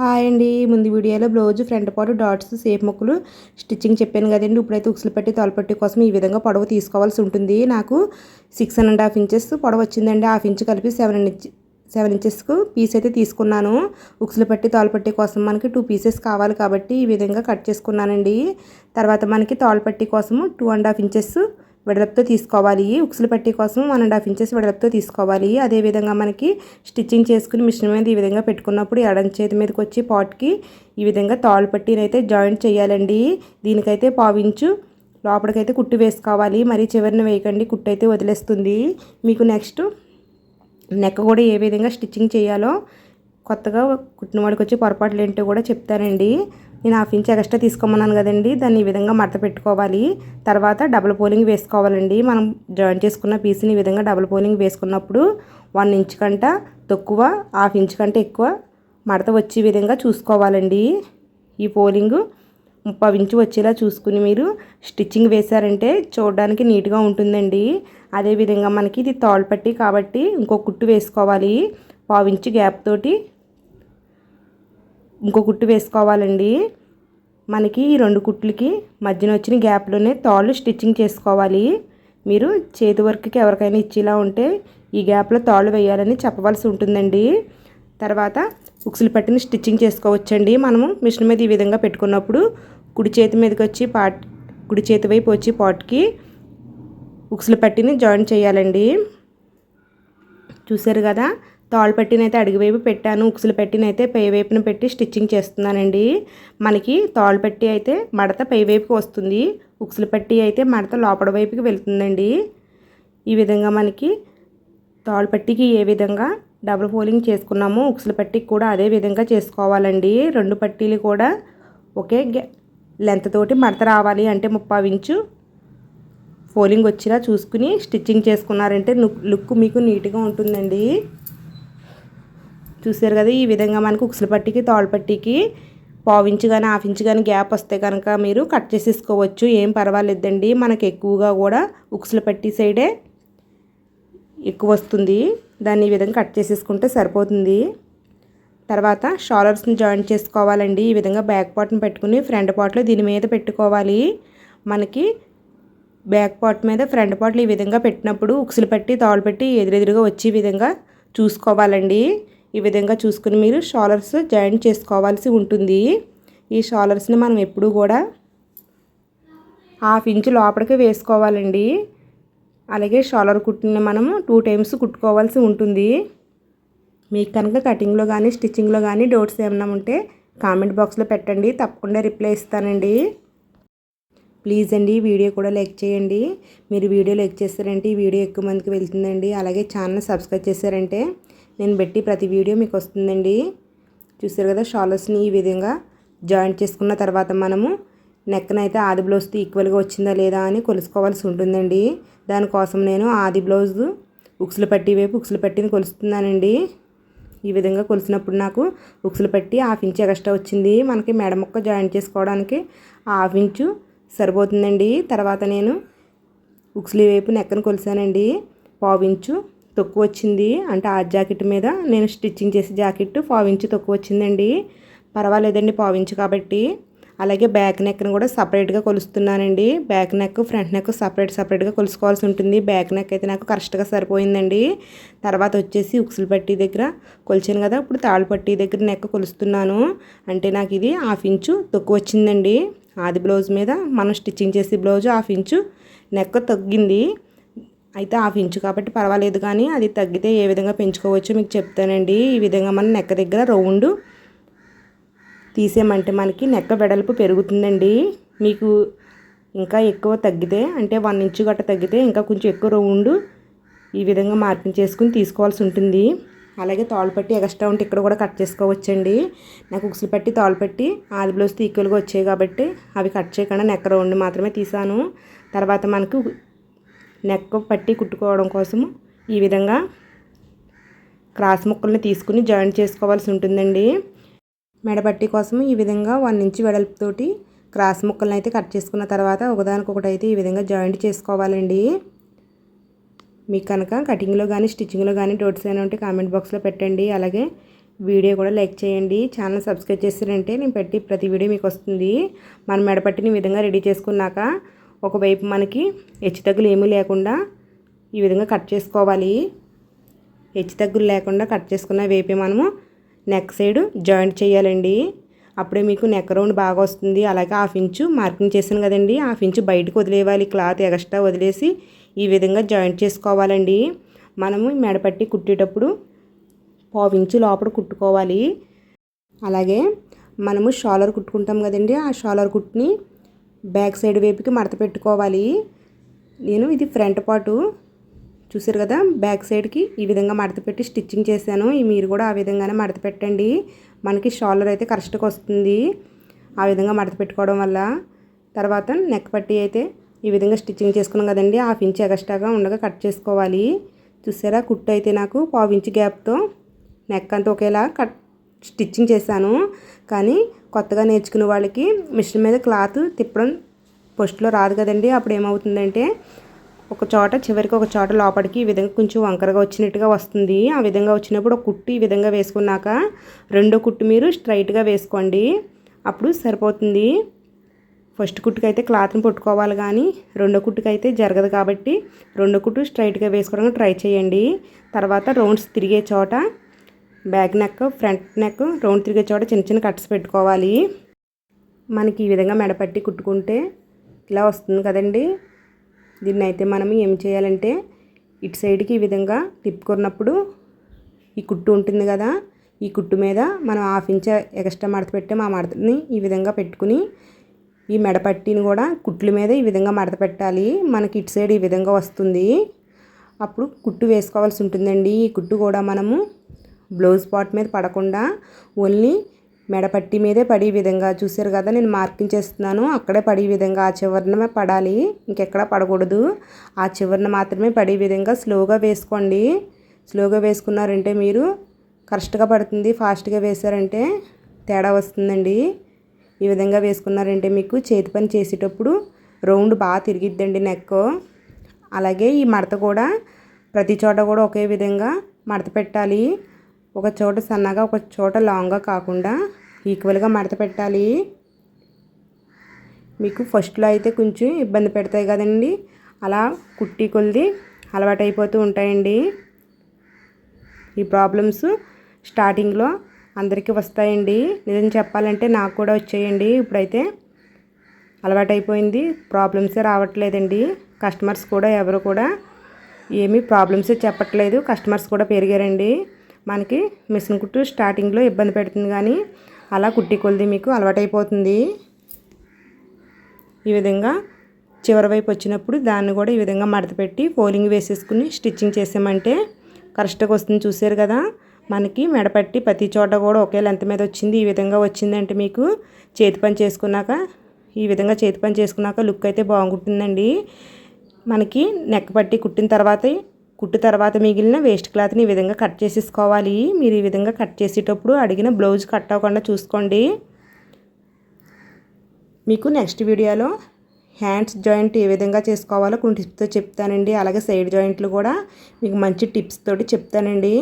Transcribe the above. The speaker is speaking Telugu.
హాయ్ అండి. ముందు వీడియోలో బ్లౌజ్ ఫ్రంట్ పాటు డాట్స్ సేఫ్ ముక్కులు స్టిచ్చింగ్ చెప్పాను కదండి. ఇప్పుడైతే ఉక్సులు పెట్టి తలపట్టి కోసం ఈ విధంగా పొడవు తీసుకోవాల్సి ఉంటుంది. నాకు సిక్స్ అండ్ హాఫ్ ఇంచెస్ పొడవు వచ్చిందండి. హాఫ్ ఇంచ్ కలిపి సెవెన్ ఇంచ్ సెవెన్ ఇంచెస్కు పీస్ అయితే తీసుకున్నాను. ఉక్సులు పట్టి తాళ్ళపట్టి కోసం మనకి టూ పీసెస్ కావాలి కాబట్టి ఈ విధంగా కట్ చేసుకున్నానండి. తర్వాత మనకి తాళ్ళపట్టి కోసము టూ అండ్ హాఫ్ ఇంచెస్ వెడల్పుతో తీసుకోవాలి. ఉక్సులు పట్టి కోసం వన్ అండ్ హాఫ్ ఇంచెస్ వెడల్పుతో తీసుకోవాలి. అదేవిధంగా మనకి స్టిచ్చింగ్ చేసుకుని మిషన్ మీద ఈ విధంగా పెట్టుకున్నప్పుడు ఎడం చేతి మీదకి వచ్చి పాట్కి ఈ విధంగా తాళ్ళు పట్టినైతే అయితే జాయింట్ చేయాలండి. దీనికైతే పావించు లోపలికైతే కుట్టు వేసుకోవాలి. మరి చివరిని వేయకండి. కుట్టు అయితే వదిలేస్తుంది. మీకు నెక్స్ట్ నెక్ కూడా ఏ విధంగా స్టిచ్చింగ్ చేయాలో కొత్తగా కుట్టినవాడికి వచ్చి పొరపాట్లు ఏంటో కూడా చెప్తానండి. నేను హాఫ్ ఇంచ్ ఎక్స్ట్రా తీసుకోమన్నాను కదండి. దాన్ని ఈ విధంగా మడత పెట్టుకోవాలి. తర్వాత డబుల్ పోలింగ్ వేసుకోవాలండి. మనం జాయిన్ చేసుకున్న పీస్ని ఈ విధంగా డబుల్ పోలింగ్ వేసుకున్నప్పుడు వన్ ఇంచ్ కంట తక్కువ హాఫ్ ఇంచ్ కంటే ఎక్కువ మడత వచ్చే విధంగా చూసుకోవాలండి. ఈ పోలింగ్ ముప్పై ఇంచు వచ్చేలా చూసుకుని మీరు స్టిచ్చింగ్ వేశారంటే చూడడానికి నీట్గా ఉంటుందండి. అదేవిధంగా మనకి ఇది తాళ్ళు పట్టి కాబట్టి ఇంకో కుట్టు వేసుకోవాలి. పావించి గ్యాప్ తోటి ఇంకో కుట్టు వేసుకోవాలండి. మనకి ఈ రెండు కుట్లకి మధ్యన వచ్చిన గ్యాప్లోనే తాళ్ళు స్టిచ్చింగ్ చేసుకోవాలి. మీరు చేతి వర్క్కి ఎవరికైనా ఇచ్చేలా ఉంటే ఈ గ్యాప్లో తాళ్ళు వేయాలని చెప్పవలసి ఉంటుందండి. తర్వాత ఉక్సులు పట్టిని స్టిచ్చింగ్ చేసుకోవచ్చండి. మనము మిషన్ మీద ఈ విధంగా పెట్టుకున్నప్పుడు కుడి చేతి మీదకి వచ్చి పాట్ కుడి చేతి వైపు వచ్చి పాట్కి ఉక్సులు పట్టిని జాయిన్ చేయాలండి. చూసారు కదా? తాళ్ళు పెట్టినైతే అడుగువైపు పెట్టాను ఉక్సులు పెట్టినైతే పై వైపున పెట్టి స్టిచ్చింగ్ చేస్తున్నానండి. మనకి తాళ్ళు పెట్టి అయితే మడత పై వైపుకి వస్తుంది ఉక్సులు పట్టి అయితే మడత లోపల వైపుకి వెళ్తుందండి. ఈ విధంగా మనకి తాళ్ళు పట్టికి ఏ విధంగా డబుల్ ఫోలింగ్ చేసుకున్నామో ఉక్సులు పట్టికి కూడా అదే విధంగా చేసుకోవాలండి. రెండు పట్టీలు కూడా ఒకే లెంత్ తోటి మడత రావాలి అంటే ముప్పై ఇంచు ఫోలింగ్ వచ్చేలా చూసుకుని స్టిచ్చింగ్ చేసుకున్నారంటే లుక్ మీకు నీట్గా ఉంటుందండి. చూసారు కదా ఈ విధంగా మనకు ఉక్సుల పట్టికి తాళ్ళు పట్టికి పావించి కానీ హాఫ్ ఇంచ్ కానీ గ్యాప్ వస్తే కనుక మీరు కట్ చేసేసుకోవచ్చు. ఏం పర్వాలేదండి. మనకు ఎక్కువగా కూడా ఉక్సులు పట్టి సైడే ఎక్కువ వస్తుంది. దాన్ని ఈ విధంగా కట్ చేసేసుకుంటే సరిపోతుంది. తర్వాత షాలర్స్ని జాయిన్ చేసుకోవాలండి. ఈ విధంగా బ్యాక్ పార్ట్ని పెట్టుకుని ఫ్రంట్ పార్ట్లో దీని మీద పెట్టుకోవాలి. మనకి బ్యాక్ పార్ట్ మీద ఫ్రంట్ పార్ట్లు ఈ విధంగా పెట్టినప్పుడు ఉక్సులు పెట్టి తాళ్ళు పెట్టి ఎదురెదురుగా వచ్చే విధంగా చూసుకోవాలండి. ఈ విధంగా చూసుకుని మీరు షాలర్స్ జాయిన్ చేసుకోవాల్సి ఉంటుంది. ఈ షాలర్స్ని మనం ఎప్పుడూ కూడా హాఫ్ ఇంచ్ లోపలికి వేసుకోవాలండి. అలాగే షాలర్ కుట్టిన మనము టూ టైమ్స్ కుట్టుకోవాల్సి ఉంటుంది. మీకు కనుక కటింగ్లో కానీ స్టిచ్చింగ్లో కానీ డౌట్స్ ఏమైనా ఉంటే కామెంట్ బాక్స్లో పెట్టండి. తప్పకుండా రిప్లై ఇస్తానండి. ప్లీజ్ అండి వీడియో కూడా లైక్ చేయండి. మీరు వీడియో లైక్ చేస్తారంటే ఈ వీడియో ఎక్కువ మందికి వెళ్తుందండి. అలాగే ఛానల్ సబ్స్క్రైబ్ చేశారంటే నేను పెట్టి ప్రతి వీడియో మీకు వస్తుందండి. చూసారు కదా షాలర్స్ని ఈ విధంగా జాయింట్ చేసుకున్న తర్వాత మనము నెక్కనైతే ఆది బ్లౌజ్తో ఈక్వల్గా వచ్చిందా లేదా అని కొలుసుకోవాల్సి ఉంటుందండి. దానికోసం నేను ఆది బ్లౌజ్ ఉక్సులు పట్టి వైపు ఉక్సులు పట్టిని కొలుస్తున్నానండి. ఈ విధంగా కొలిసినప్పుడు నాకు ఉక్సులు పట్టి హాఫ్ ఇంచ్ ఎక్స్ట్రా వచ్చింది. మనకి మెడ ముక్క జాయింట్ చేసుకోవడానికి హాఫ్ ఇంచు సరిపోతుందండి. తర్వాత నేను ఉక్సులు వైపు నెక్కను కొలిసానండి. పావించు తక్కువ వచ్చింది. అంటే ఆ జాకెట్ మీద నేను స్టిచ్చింగ్ చేసే జాకెట్ పావించు తక్కువ వచ్చిందండి. పర్వాలేదండి పావించు కాబట్టి. అలాగే బ్యాక్ నెక్ని కూడా సపరేట్గా కొలుస్తున్నానండి. Back neck front neck separate సపరేట్గా కొలుసుకోవాల్సి ఉంటుంది. బ్యాక్ నెక్ అయితే నాకు కరెక్ట్గా సరిపోయిందండి. తర్వాత వచ్చేసి ఉక్సులు పట్టి దగ్గర కొలిచాను కదా ఇప్పుడు తాళ్ళు పట్టి దగ్గర నెక్ కొలుస్తున్నాను. అంటే నాకు ఇది హాఫ్ ఇంచు తక్కువ వచ్చిందండి. ఆది బ్లౌజ్ మీద మనం స్టిచ్చింగ్ చేసే బ్లౌజ్ హాఫ్ ఇంచు నెక్ తగ్గింది. అయితే హాఫ్ ఇంచు కాబట్టి పర్వాలేదు కానీ అది తగ్గితే ఏ విధంగా పెంచుకోవచ్చో మీకు చెప్తానండి. ఈ విధంగా మన నెక్క దగ్గర రౌండ్ తీసేయమంటే మనకి నెక్క వెడల్పు పెరుగుతుందండి. మీకు ఇంకా ఎక్కువ తగ్గితే అంటే వన్ ఇంచు గట్ట తగ్గితే ఇంకా కొంచెం ఎక్కువ రౌండ్ ఈ విధంగా మార్కింగ్ చేసుకుని తీసుకోవాల్సి ఉంటుంది. అలాగే తోలుపట్టి ఎక్స్ట్రా ఉంటే ఇక్కడ కూడా కట్ చేసుకోవచ్చండి. నాకు ఉక్సులు పట్టి తాళ్ళు ఆది బ్లౌజ్తో ఈక్వల్గా వచ్చాయి కాబట్టి అవి కట్ చేయకుండా నెక్క రౌండ్ మాత్రమే తీసాను. తర్వాత మనకు నెక్ పట్టి కుట్టుకోవడం కోసము ఈ విధంగా క్రాస్ ముక్కల్ని తీసుకుని జాయింట్ చేసుకోవాల్సి ఉంటుందండి. మెడపట్టి కోసం ఈ విధంగా వన్ ఇంచ్ వెడల్పుతోటి క్రాస్ ముక్కలను అయితే కట్ చేసుకున్న తర్వాత ఒకదానికొకటి అయితే ఈ విధంగా జాయింట్ చేసుకోవాలండి. మీకు కనుక కటింగ్లో కానీ స్టిచ్చింగ్లో కానీ డౌట్స్ అయినా ఉంటే కామెంట్ బాక్స్లో పెట్టండి. అలాగే వీడియో కూడా లైక్ చేయండి. ఛానల్ సబ్స్క్రైబ్ చేస్తారంటే నేను పెట్టి ప్రతి వీడియో మీకు వస్తుంది. మనం మెడపట్టిని ఈ విధంగా రెడీ చేసుకున్నాక ఒకవైపు మనకి హెచ్చుతగ్గులు ఏమీ లేకుండా ఈ విధంగా కట్ చేసుకోవాలి. హెచ్చుతగ్గులు లేకుండా కట్ చేసుకున్న వేపే మనము నెక్ సైడ్ జాయింట్ చేయాలండి. అప్పుడే మీకు నెక్ రౌండ్ బాగా వస్తుంది. అలాగే హాఫ్ ఇంచు మార్కింగ్ చేశాను కదండి. హాఫ్ ఇంచు బయటకు వదిలేవాలి. క్లాత్ ఎక్స్ట్రా వదిలేసి ఈ విధంగా జాయింట్ చేసుకోవాలండి. మనము మెడపట్టి కుట్టేటప్పుడు పావు ఇంచు లోపల కుట్టుకోవాలి. అలాగే మనము షాలర్ కుట్టుకుంటాం కదండి. ఆ షాలర్ కుట్టుని బ్యాక్ సైడ్ వైపుకి మడత పెట్టుకోవాలి. నేను ఇది ఫ్రంట్ పాటు చూసారు కదా బ్యాక్ సైడ్కి ఈ విధంగా మడత పెట్టి స్టిచ్చింగ్ చేశాను. మీరు కూడా ఆ విధంగానే మడత పెట్టండి. మనకి షోల్డర్ అయితే కరెక్ట్గా వస్తుంది ఆ విధంగా మడత పెట్టుకోవడం వల్ల. తర్వాత నెక్ పట్టి అయితే ఈ విధంగా స్టిచ్చింగ్ చేసుకున్నాం కదండి హాఫ్ ఇంచ్ ఎక్స్ట్రాగా ఉండగా కట్ చేసుకోవాలి. చూసారా కుట్టు అయితే నాకు పావు ఇంచ్ గ్యాప్తో నెక్ అంతా ఒకేలా కట్ స్టిచ్చింగ్ చేశాను. కానీ కొత్తగా నేర్చుకునే వాళ్ళకి మిషన్ మీద క్లాత్ తిప్పడం ఫస్ట్లో రాదు కదండి. అప్పుడు ఏమవుతుందంటే ఒక చోట చివరికి ఒక చోట లోపలికి ఈ విధంగా కొంచెం వంకరగా వచ్చినట్టుగా వస్తుంది. ఆ విధంగా వచ్చినప్పుడు ఒక కుట్టు ఈ విధంగా వేసుకున్నాక రెండో కుట్టు మీరు స్ట్రైట్గా వేసుకోండి. అప్పుడు సరిపోతుంది. ఫస్ట్ కుట్టుకైతే క్లాత్ని పట్టుకోవాలి కానీ రెండో కుట్టుకైతే జరగదు కాబట్టి రెండో కుట్టు స్ట్రైట్గా వేసుకోవడానికి ట్రై చేయండి. తర్వాత రౌండ్స్ తిరిగే చోట back neck front neck round తిరిగే చోట చిన్న చిన్న కట్స్ పెట్టుకోవాలి. మనకి ఈ విధంగా మెడపట్టి కుట్టుకుంటే ఇలా వస్తుంది కదండి. దీన్ని అయితే మనం ఏం చేయాలంటే ఇటు సైడ్కి ఈ విధంగా తిప్పుకున్నప్పుడు ఈ కుట్టు ఉంటుంది కదా ఈ కుట్టు మీద మనం హాఫ్ ఇంచ్ ఎక్స్ట్రా మడత పెట్టాము మా మడతని ఈ విధంగా పెట్టుకుని ఈ మెడపట్టిని కూడా కుట్లు మీద ఈ విధంగా మడత పెట్టాలి. మనకి ఇటు సైడ్ ఈ విధంగా వస్తుంది. అప్పుడు కుట్టు వేసుకోవాల్సి ఉంటుందండి. ఈ కుట్టు కూడా మనము బ్లౌజ్ పాట్ మీద పడకుండా ఓన్లీ మెడపట్టి మీదే పడే విధంగా చూసారు కదా నేను మార్కింగ్ చేస్తున్నాను. అక్కడే పడే విధంగా ఆ చివరినమే పడాలి. ఇంకెక్కడ పడకూడదు. ఆ చివరిన మాత్రమే పడే విధంగా స్లోగా వేసుకోండి. స్లోగా వేసుకున్నారంటే మీరు కరెక్ట్గా పడుతుంది ఫాస్ట్గా వేసారంటే తేడా వస్తుందండి. ఈ విధంగా వేసుకున్నారంటే మీకు చేతి పని చేసేటప్పుడు రౌండ్ బాగా తిరిగిద్దండి నెక్. అలాగే ఈ మడత కూడా ప్రతి చోట కూడా ఒకే విధంగా మడత పెట్టాలి. ఒక చోట సన్నగా ఒక చోట లాంగ్గా కాకుండా ఈక్వల్గా మడత పెట్టాలి. మీకు ఫస్ట్లో అయితే కొంచెం ఇబ్బంది పెడతాయి కదండి. అలా కుట్టి కొలిది అలవాటైపోతూ ఉంటాయండి. ఈ ప్రాబ్లమ్స్ స్టార్టింగ్లో అందరికీ వస్తాయండి. నిజం చెప్పాలంటే నాకు కూడా వచ్చాయండి. ఇప్పుడైతే అలవాటైపోయింది ప్రాబ్లమ్సే రావట్లేదండి. కస్టమర్స్ కూడా ఎవరు కూడా ఏమీ ప్రాబ్లమ్స్ చెప్పట్లేదు. కస్టమర్స్ కూడా పెరిగారండి. మనకి మిషన్ కుట్టు స్టార్టింగ్లో ఇబ్బంది పెడుతుంది కానీ అలా కుట్టి కొలిది మీకు అలవాటైపోతుంది. ఈ విధంగా చివరి వైపు వచ్చినప్పుడు దాన్ని కూడా ఈ విధంగా మడత పెట్టి ఫోలింగ్ వేసేసుకుని స్టిచ్చింగ్ చేసామంటే కరెక్ట్గా వస్తుంది. చూసారు కదా మనకి మెడపట్టి ప్రతి చోట కూడా ఒకే లెంత్ మీద వచ్చింది. ఈ విధంగా వచ్చిందంటే మీకు చేతి పని చేసుకున్నాక ఈ విధంగా చేతి పని చేసుకున్నాక లుక్ అయితే బాగుంటుందండి. మనకి నెక్ పట్టి కుట్టిన తర్వాత కుట్టు తర్వాత మిగిలిన వేస్ట్ క్లాత్ని ఈ విధంగా కట్ చేసేసుకోవాలి. మీరు ఈ విధంగా కట్ చేసేటప్పుడు అడిగిన బ్లౌజ్ కట్ అవ్వకుండా చూసుకోండి. మీకు నెక్స్ట్ వీడియోలో హ్యాండ్స్ జాయింట్ ఏ విధంగా చేసుకోవాలో కొన్ని టిప్స్తో చెప్తానండి. అలాగే సైడ్ జాయింట్లు కూడా మీకు మంచి టిప్స్ తోటి చెప్తానండి.